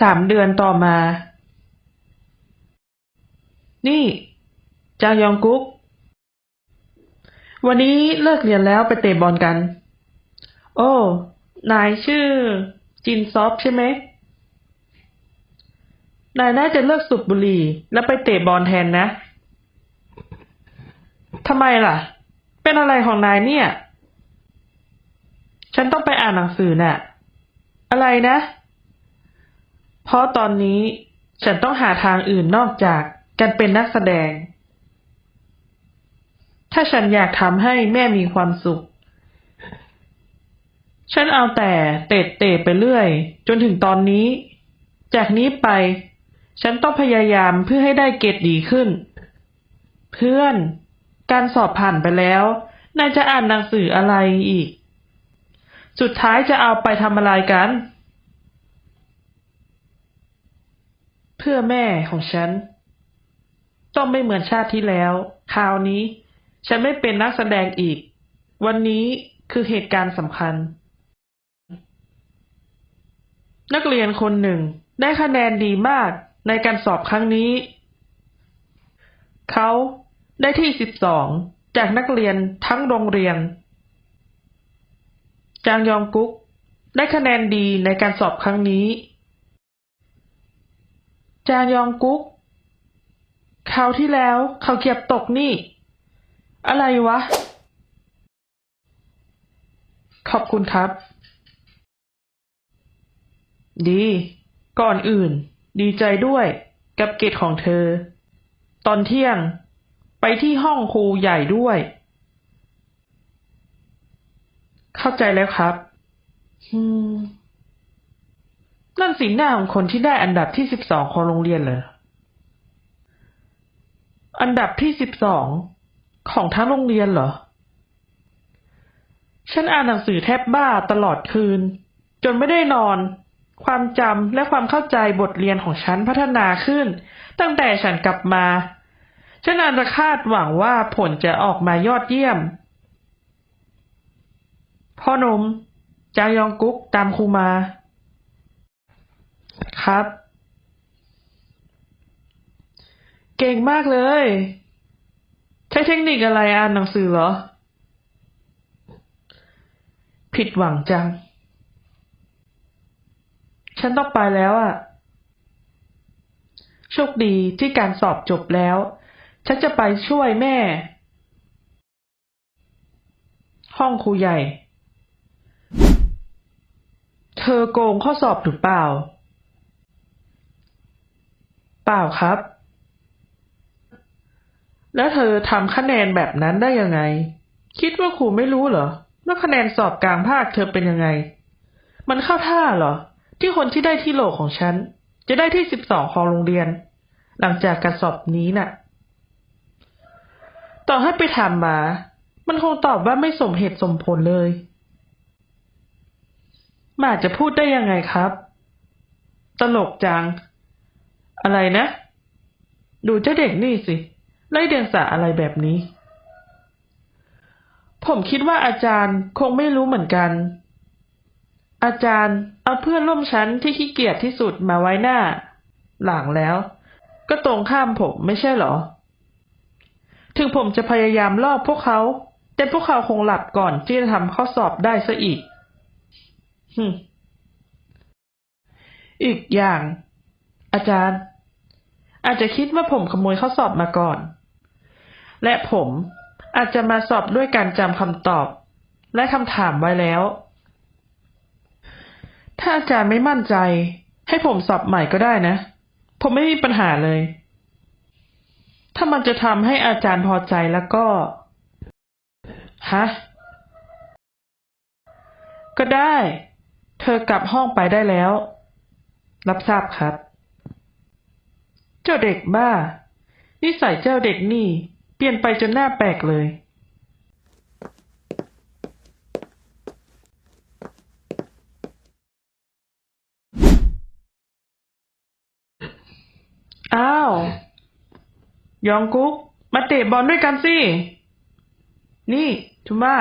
สามเดือนต่อมา นี่จางยองกุ๊ก วันนี้เลิกเรียนแล้วไปเตะบอลกัน โอ้ นายชื่อ จินซอฟใช่ไหม นายน่าจะเลิกสูบบุหรี่ แล้วไปเตะบอลแทนนะ ทำไมล่ะ เป็นอะไรของนายเนี่ย ฉันต้องไปอ่านหนังสือน่ะ อะไรนะ เพราะตอนนี้ฉันต้องหาทางอื่นนอกจากการเป็นนักแสดง ถ้าฉันอยากทำให้แม่มีความสุข ฉันเอาแต่เตะเตะไปเรื่อย จนถึงตอนนี้ จากนี้ไป ฉันต้องพยายามเพื่อให้ได้เกรดดีขึ้น เพื่อน การสอบผ่านไปแล้วนายจะอ่านหนังสืออะไรอีก สุดท้ายจะเอาไปทำอะไรกัน เพื่อแม่ของฉัน ต้องไม่เหมือนชาติที่แล้ว คราวนี้ ฉันไม่เป็นนักแสดงอีก วันนี้คือเหตุการณ์สำคัญ นักเรียนคนหนึ่งได้คะแนนดีมากในการสอบครั้งนี้ เขาได้ที่สิบสองจากนักเรียนทั้งโรงเรียน จางยองกุ๊กได้คะแนนดีในการสอบครั้งนี้ จางยองกุ๊กคราวที่แล้วเขาเก็บตกนี่ อะไรวะ ขอบคุณครับ ดี ก่อนอื่น ดีใจด้วย กับเกรดของเธอ ตอนเที่ยง ไปที่ห้องครูใหญ่ด้วย เข้าใจแล้วครับ อืม นั่นสีหน้าของคนที่ได้อันดับที่สิบสองของโรงเรียนเหรอ อันดับที่สิบสองของทั้งโรงเรียนเหรอ ฉันอ่านหนังสือแทบบ้าตลอดคืน จนไม่ได้นอน ความจำและความเข้าใจบทเรียนของฉันพัฒนาขึ้น ตั้งแต่ฉันกลับมา ฉันอาจจะคาดหวังว่าผลจะออกมายอดเยี่ยม พ่อนมจางยองกุ๊กตามครูมา ครับ เก่งมากเลย ใช้เทคนิคอะไรอ่านหนังสือเหรอ ผิดหวังจัง ฉันต้องไปแล้วอะ โชคดีที่การสอบจบแล้ว ฉันจะไปช่วยแม่ ห้องครูใหญ่เธอโกงข้อสอบหรือเปล่า ปล่าครับ แล้วเธอทำคะแนนแบบนั้นได้ยังไง คิดว่าครูไม่รู้เหรอว่าคะแนนสอบกลางภาคเธอเป็นยังไง มันเข้าท่าเหรอ ที่คนที่ได้ที่โหลของฉัน จะได้ที่สิบสองของโรงเรียน หลังจากการสอบนี้น่ะ ต่อให้ไปถามมา มันคงตอบว่าไม่สมเหตุสมผลเลยมาจะพูดได้ยังไงครับ ตลกจัง อะไรนะ ดูเจ้าเด็กนี่สิ ไล่เดียงสาอะไรแบบนี้ ผมคิดว่าอาจารย์คงไม่รู้เหมือนกัน อาจารย์เอาเพื่อนร่วมชั้นที่ขี้เกียจที่สุดมาไว้หน้า หลังแล้ว ก็ตรงข้ามผมไม่ใช่เหรอ ถึงผมจะพยายามลอกพวกเขา แต่พวกเขาคงหลับก่อนที่จะทำข้อสอบได้ซะอีกอีกอย่าง อาจารย์ อาจจะคิดว่าผมขโมยข้อสอบมาก่อน และผมอาจจะมาสอบด้วยการจำคำตอบ และคำถามไว้แล้ว ถ้าอาจารย์ไม่มั่นใจ ให้ผมสอบใหม่ก็ได้นะ ผมไม่มีปัญหาเลย ถ้ามันจะทำให้อาจารย์พอใจแล้วก็ ฮะ ก็ได้ เธอกลับห้องไปได้แล้ว รับทราบครับ เจ้าเด็กบ้า นิสัยเจ้าเด็กนี่ เปลี่ยนไปจนหน้าแปลกเลย อ้าว ยองกุ๊ก มาเตะบอลด้วยกันสิ นี่ทุม่า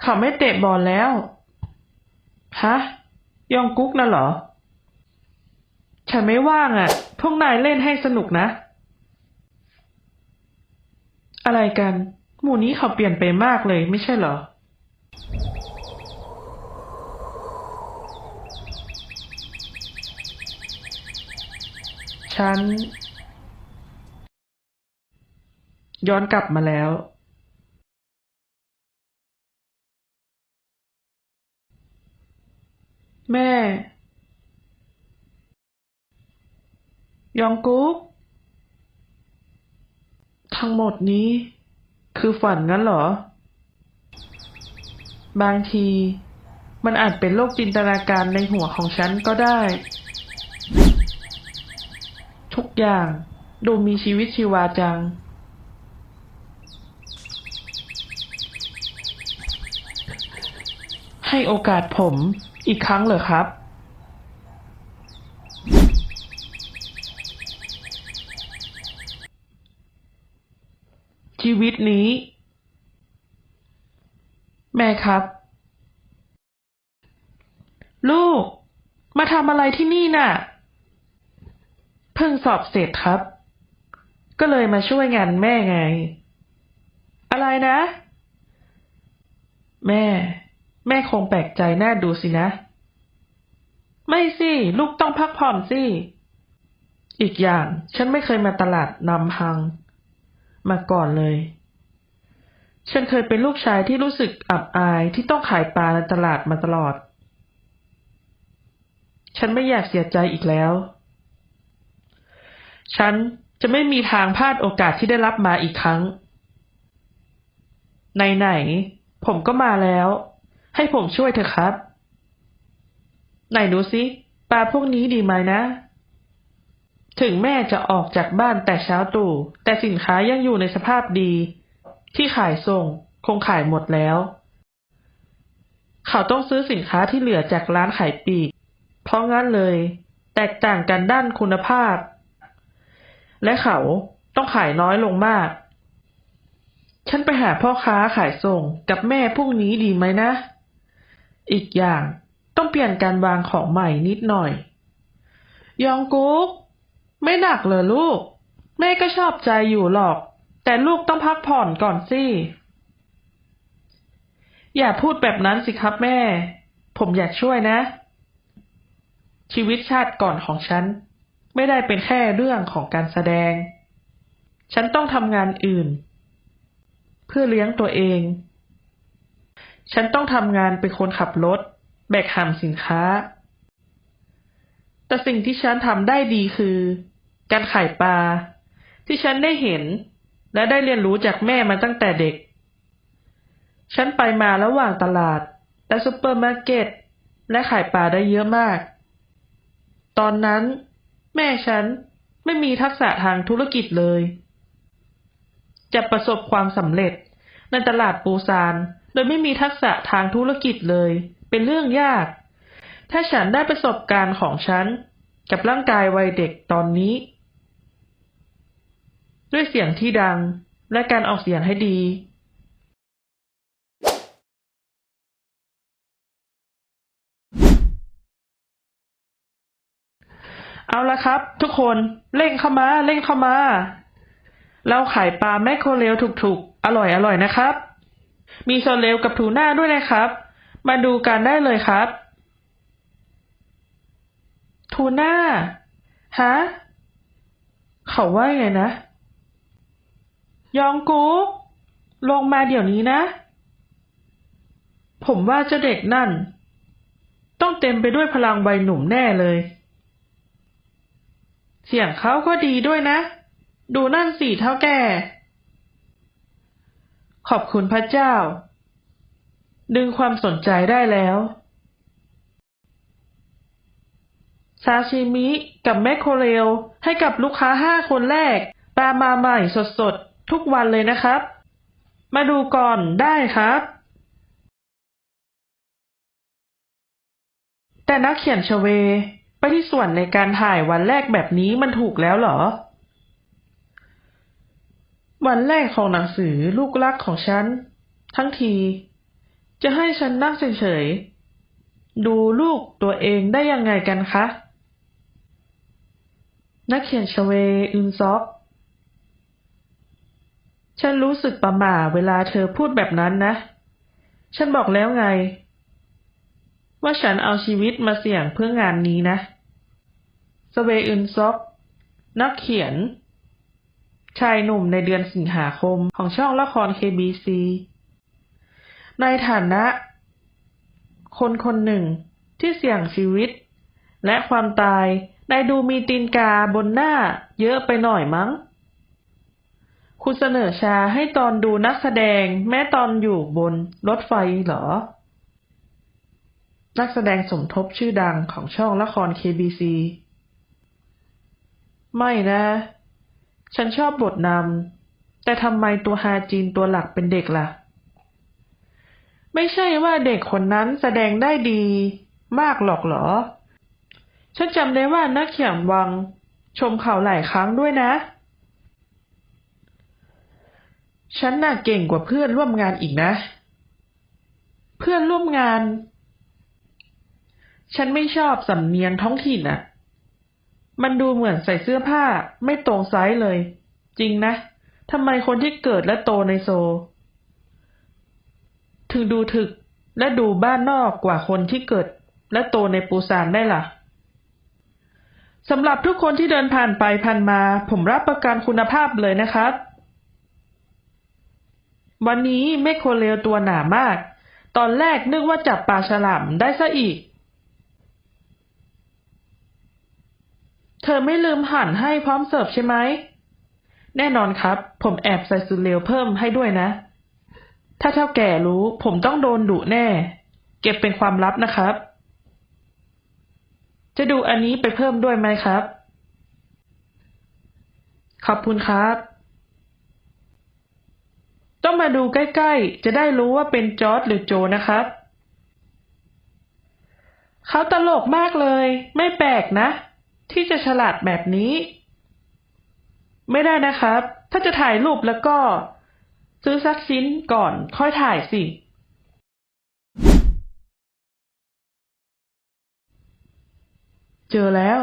เขาไม่เตะบอลแล้ว ฮะ ยองกุ๊กน่ะเหรอ ฉันไม่ว่างอะ่ะ พวกนายเล่นให้สนุกนะ อะไรกัน หมู่นี้เขาเปลี่ยนไปมากเลยไม่ใช่เหรอ ฉัน ย้อนกลับมาแล้ว แม่ ยองกุ๊ก ทั้งหมดนี้ คือฝันงั้นเหรอ บางที มันอาจเป็นโลกจินตนาการในหัวของฉันก็ได้ ทุกอย่างดูมีชีวิตชีวาจัง ให้โอกาสผมอีกครั้งเหรอครับ ชีวิตนี้ แม่ครับ ลูก มาทำอะไรที่นี่น่ะ เพิ่งสอบเสร็จครับ ก็เลยมาช่วยงานแม่ไง อะไรนะ แม่ แม่คงแปลกใจน่าดูสินะ ไม่สิ ลูกต้องพักผ่อนสิอีกอย่างฉันไม่เคยมาตลาดนำพัง มาก่อนเลย ฉันเคยเป็นลูกชายที่รู้สึกอับอายที่ต้องขายปลาในตลาดมาตลอด ฉันไม่อยากเสียใจอีกแล้ว ฉันจะไม่มีทางพลาดโอกาสที่ได้รับมาอีกครั้ง ไหนๆผมก็มาแล้ว ให้ผมช่วยเถอะครับ ไหนดูสิปลาพวกนี้ดีไหมนะ ถึงแม่จะออกจากบ้านแต่เช้าตรู่แต่สินค้ายังอยู่ในสภาพดี ที่ขายส่งคงขายหมดแล้ว เขาต้องซื้อสินค้าที่เหลือจากร้านขายปลีก เพราะงั้นเลย แตกต่างกันด้านคุณภาพ และเขาต้องขายน้อยลงมาก ฉันไปหาพ่อค้าขายส่งกับแม่พวกนี้ดีไหมนะ อีกอย่างต้องเปลี่ยนการวางของใหม่นิดหน่อย ยองกุ๊ก ไม่หนักเลยลูก แม่ก็ชอบใจอยู่หรอก แต่ลูกต้องพักผ่อนก่อนสิ อย่าพูดแบบนั้นสิครับแม่ ผมอยากช่วยนะ ชีวิตชาติก่อนของฉัน ไม่ได้เป็นแค่เรื่องของการแสดง ฉันต้องทำงานอื่น เพื่อเลี้ยงตัวเอง ฉันต้องทำงานเป็นคนขับรถ แบกหามสินค้าแต่สิ่งที่ฉันทำได้ดีคือ การขายปลา ที่ฉันได้เห็น และได้เรียนรู้จากแม่มาตั้งแต่เด็ก ฉันไปมาระหว่างตลาด และซุปเปอร์มาร์เก็ต และขายปลาได้เยอะมาก ตอนนั้น แม่ฉันไม่มีทักษะทางธุรกิจเลย จะประสบความสำเร็จในตลาดปูซานโดยไม่มีทักษะทางธุรกิจเลย เป็นเรื่องยาก ถ้าฉันได้ประสบการณ์ของฉัน กับร่างกายวัยเด็กตอนนี้ ด้วยเสียงที่ดัง และการออกเสียงให้ดีเอาละครับ ทุกคนเร่งเข้ามาเร่งเข้ามา เราขายปลาแมคโครเรลถูกๆ อร่อยอร่อยนะครับ มีโซเลลกับทูน่าด้วยนะครับ มาดูกันได้เลยครับ ทูน่าฮะเขาว่าไงนะ ยองกุ๊กลงมาเดี๋ยวนี้นะ ผมว่าเจ้าเด็กนั่น ต้องเต็มไปด้วยพลังใบหนุ่มแน่เลย เสียงเขาก็ดีด้วยนะ ดูนั่นสิเท่าแก่ ขอบคุณพระเจ้า ดึงความสนใจได้แล้วซาชิมิกับแมคโครเรลให้กับลูกค้าห้าคนแรกปลามาใหม่สดๆ ทุกวันเลยนะครับ มาดูก่อนได้ครับ แต่นักเขียนชเว ไปที่ส่วนในการถ่ายวันแรกแบบนี้มันถูกแล้วเหรอ วันแรกของหนังสือลูกรักของฉัน ทั้งที จะให้ฉันนั่งเฉยๆ ดูลูกตัวเองได้ยังไงกันคะ นักเขียนชเวอึนซอก ฉันรู้สึกประหม่าเวลาเธอพูดแบบนั้นนะ ฉันบอกแล้วไง ว่าฉันเอาชีวิตมาเสี่ยงเพื่องานนี้นะสเวอึนซอกนักเขียน ชายหนุ่มในเดือนสิงหาคมของช่องละคร KBC ในฐานะ คนคนหนึ่งที่เสี่ยงชีวิต และความตายนายดูมีตีนกาบนหน้าเยอะไปหน่อยมั้ง คุณเสนอชาให้ตอนดูนักแสดงแม้ตอนอยู่บนรถไฟเหรอ นักแสดงสมทบชื่อดังของช่องละคร KBC ไม่นะ ฉันชอบบทนำ แต่ทำไมตัวฮาจีนตัวหลักเป็นเด็กล่ะ ไม่ใช่ว่าเด็กคนนั้นแสดงได้ดีมากหรอกเหรอ ฉันจำได้ว่านักเขียนวัง ชมเขาหลายครั้งด้วยนะ ฉันน่ะเก่งกว่าเพื่อนร่วมงานอีกนะ เพื่อนร่วมงาน ฉันไม่ชอบสำเนียงท้องถิ่นน่ะมันดูเหมือนใส่เสื้อผ้าไม่ตรงไซส์เลย จริงนะทำไมคนที่เกิดและโตในโซ ถึงดูถึกและดูบ้านนอกกว่าคนที่เกิดและโตในปูซานได้ล่ะสำหรับทุกคนที่เดินผ่านไปผ่านมา ผมรับประกันคุณภาพเลยนะครับ วันนี้ไม่โคเลวตัวหนามาก ตอนแรกนึกว่าจับปลาฉลามได้ซะอีก เธอไม่ลืมหั่นให้พร้อมเสิร์ฟใช่ไหม แน่นอนครับ ผมแอบใส่สูตรเลวเพิ่มให้ด้วยนะ ถ้าเท่าแก่รู้ ผมต้องโดนดุแน่ เก็บเป็นความลับนะครับ จะดูอันนี้ไปเพิ่มด้วยไหมครับ ขอบคุณครับ ต้องมาดูใกล้ๆ จะได้รู้ว่าเป็นจอร์ดหรือโจนะครับ เขาตลกมากเลย ไม่แปลกนะ ที่จะฉลาดแบบนี้ ไม่ได้นะครับ ถ้าจะถ่ายรูปแล้วก็ ซื้อสักชิ้นก่อนค่อยถ่ายสิ เจอแล้ว